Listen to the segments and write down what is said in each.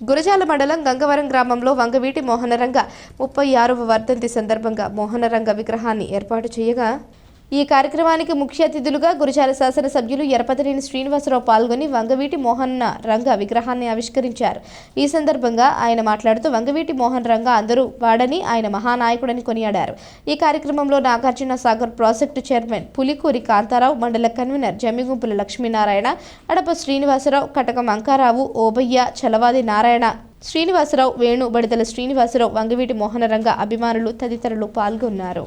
గురజాల మండలం గంగవరం గ్రామంలో వంగవీటి మోహనరంగ ముప్పై ఆరవ వర్ధంతి సందర్భంగా మోహనరంగ విగ్రహాన్ని ఏర్పాటు చేయగా ఈ కార్యక్రమానికి ముఖ్య అతిథులుగా గురజాల శాసనసభ్యులు ఎరపతినేని శ్రీనివాసరావు పాల్గొని వంగవీటి మోహన్న రంగ విగ్రహాన్ని ఆవిష్కరించారు. ఈ సందర్భంగా ఆయన మాట్లాడుతూ వంగవీటి మోహన్ రంగ అందరూ వాడని ఆయన మహానాయకుడని కొనియాడారు. ఈ కార్యక్రమంలో Nagarjuna Sagar project chairman Pulikuri Kantharao mandal convener Jammigumpula Lakshminarayana Adapa Srinivasarao Katakam Ankarao Obaiah Chalavadi Narayana Srinivasarao Venu Baditala Srinivasarao Vangaveeti Mohanaranga అభిమానులు తదితరులు పాల్గొన్నారు.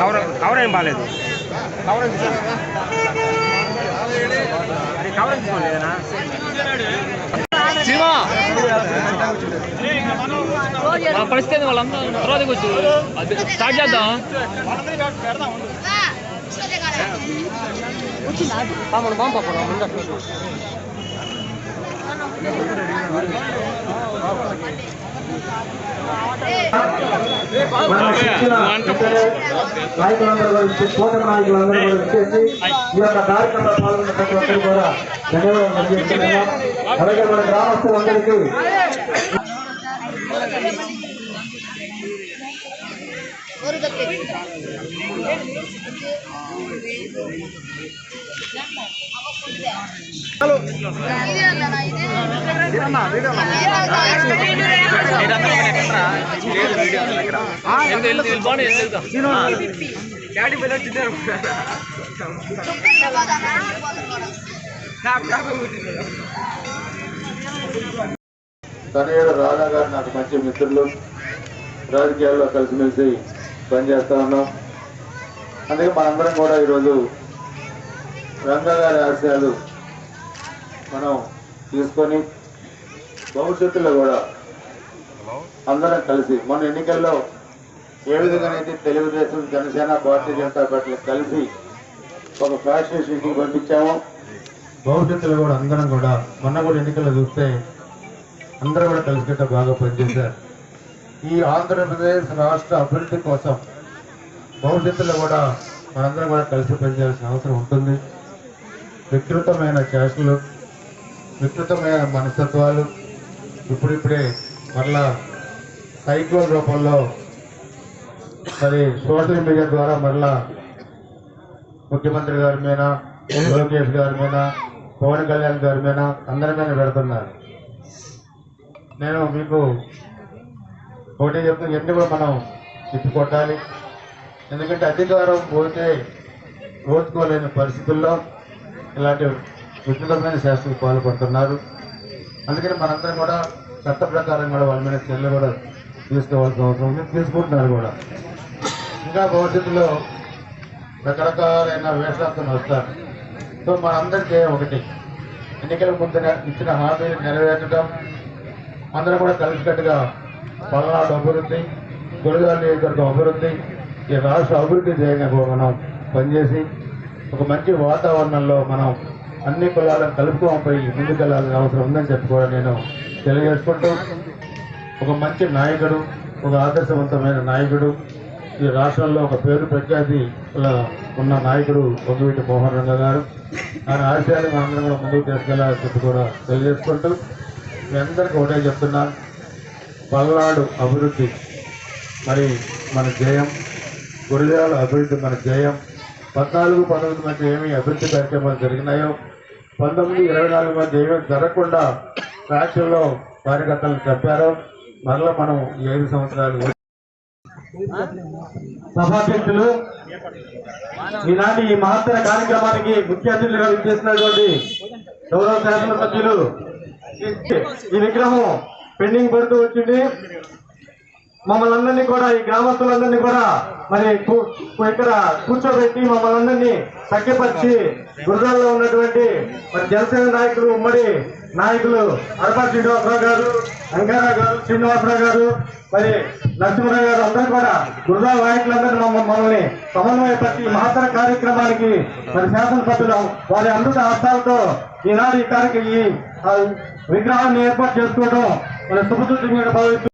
కవర్ కవర్ ఏం బాగాలేదు కవర్. అది కవర్ మా పరిస్థితి వాళ్ళంతా తర్వాత వచ్చి అది స్టార్ట్ చేద్దాం. మనం శిక్షణ ఇతర నాయకులందరూ కూటమి నాయకులందరూ కూడా ఈ యొక్క కార్యక్రమంలో పాల్గొన్న ప్రతి ఒక్కరు కూడా ధన్యవాదాలు. తెలియజేస్తున్నాం అలాగే మన గ్రామస్తులందరికీ బాగుంది తనయుడు రాధా గారు నాకు మంచి మిత్రులు. రాజకీయాల్లో కలిసిమెలిసి పనిచేస్తా ఉన్నాం. అందుకే మనందరం కూడా ఈరోజు రంగగారి ఆశయాలు మనం తీసుకొని భవిష్యత్తులో కూడా అందరం కలిసి మన ఎన్నికల్లో ఏ విధంగానైతే తెలుగుదేశం జనసేన భారతీయ జనతా పార్టీ కలిసి ఒక ఫ్యాషన్ షీటింగ్ పంపించాము భవిష్యత్తులో కూడా అందరం కూడా మొన్న కూడా ఎన్నికల్లో చూస్తే అందరూ కూడా కలిసికట్ట బాగా పనిచేశారు. ఈ ఆంధ్రప్రదేశ్ రాష్ట్ర అభివృద్ధి కోసం భవిష్యత్తులో కూడా మనందరం కూడా కలిసి పనిచేయాల్సిన అవసరం ఉంటుంది. వికృతమైన చేష్టలు వికృతమైన మనస్తత్వాలు ఇప్పుడిప్పుడే మరలా సైక్లోన్ రూపంలో మరి సోషల్ మీడియా ద్వారా మరలా ముఖ్యమంత్రి గారి మీద లోకేష్ గారి మీద పవన్ కళ్యాణ్ గారి మీద అందరి మీద పెడుతున్నారు. నేను మీకు ఒకటి చెప్తున్నా ఇవన్నీ కూడా మనం తిప్పికొట్టాలి. ఎందుకంటే అధికారం పోతే ఓర్చుకోలేని పరిస్థితుల్లో ఇలాంటి వికృతమైన శాస్త్రులు పాల్పడుతున్నారు. అందుకని మనందరం కూడా చట్ట ప్రకారం కూడా వాళ్ళ మీద చర్యలు కూడా తీసుకోవాల్సిన అవసరం ఉంది. తీసుకుంటున్నారు కూడా. ఇంకా భవిష్యత్తులో రకరకాలైన వేషాలతో వస్తారు. సో మనందరికీ ఒకటి. ఎన్నికల ముందుగా ఇచ్చిన హామీలు నెరవేర్చడం అందరం కూడా కలిసికట్టుగా పల్నాడు అభివృద్ధి గురజాల నియోజకవర్గం అభివృద్ధి ఈ రాష్ట్ర అభివృద్ధి చేయడానికి మనం పనిచేసి ఒక మంచి వాతావరణంలో మనం అన్ని కులాలను కలుపుకొని పోయి ముందుకెళ్ళాల్సిన అవసరం ఉందని చెప్పి కూడా నేను తెలియజేసుకుంటూ ఒక మంచి నాయకుడు ఒక ఆదర్శవంతమైన నాయకుడు ఈ రాష్ట్రంలో ఒక పేరు ప్రఖ్యాతి ఉన్న నాయకుడు పొంగువీటి మోహన్ రంగ గారు. ఆయన ఆశయాలు మనందరం కూడా ముందుకు తీసుకెళ్ళాలని చెప్పి కూడా తెలియజేసుకుంటూ మీ అందరికీ ఒకటే చెప్తున్నాను పల్నాడు అభివృద్ధి మరి మన జయం గురిజాల అభివృద్ధి మన జయం పద్నాలుగు పంతొమ్మిది మధ్య ఏమి అభివృద్ధి కార్యక్రమాలు జరిగినాయో పంతొమ్మిది ఇరవై నాలుగు మధ్య ఏమీ జరగకుండా రాష్ట్రంలో కార్యకర్తలను చెప్పారో మరలా మనం ఏడు సంవత్సరాలు సభాధ్యక్షులు ఈనాటి ఈ మహత్తర కార్యక్రమానికి ముఖ్య అతిథులుగా విచ్చేసినటువంటి గౌరవ శాసనసభ్యులు ఈ విగ్రహం పెండింగ్ పడుతూ వచ్చింది. మమ్మల్ని అందరినీ కూడా ఈ గ్రామస్తులందరినీ కూడా మరి ఇక్కడ కూర్చోబెట్టి మమ్మల్ని అందరినీ సఖ్యపరిచి గురుజాల్లో ఉన్నటువంటి మరి జనసేన నాయకులు ఉమ్మడి నాయకులు అరపా శ్రీనివాసరావు గారు వెంకయ్యరావు గారు శ్రీనివాసరావు గారు మరి నరసింహరావు గారు అందరూ కూడా గురుజాల నాయకులందరూ మమ్మల్ని సమన్వయపరిచి మహత్తర కార్యక్రమానికి మరి శాసనసభ్యులు వారి అమృత హస్తాలతో ఈనాడు ఈ కార్యక్రమం ఈ ఆ, విగ్రహాన్ని ఏర్పాటు చేసుకోవడం మన శుభసూచకంగా భావిస్తూ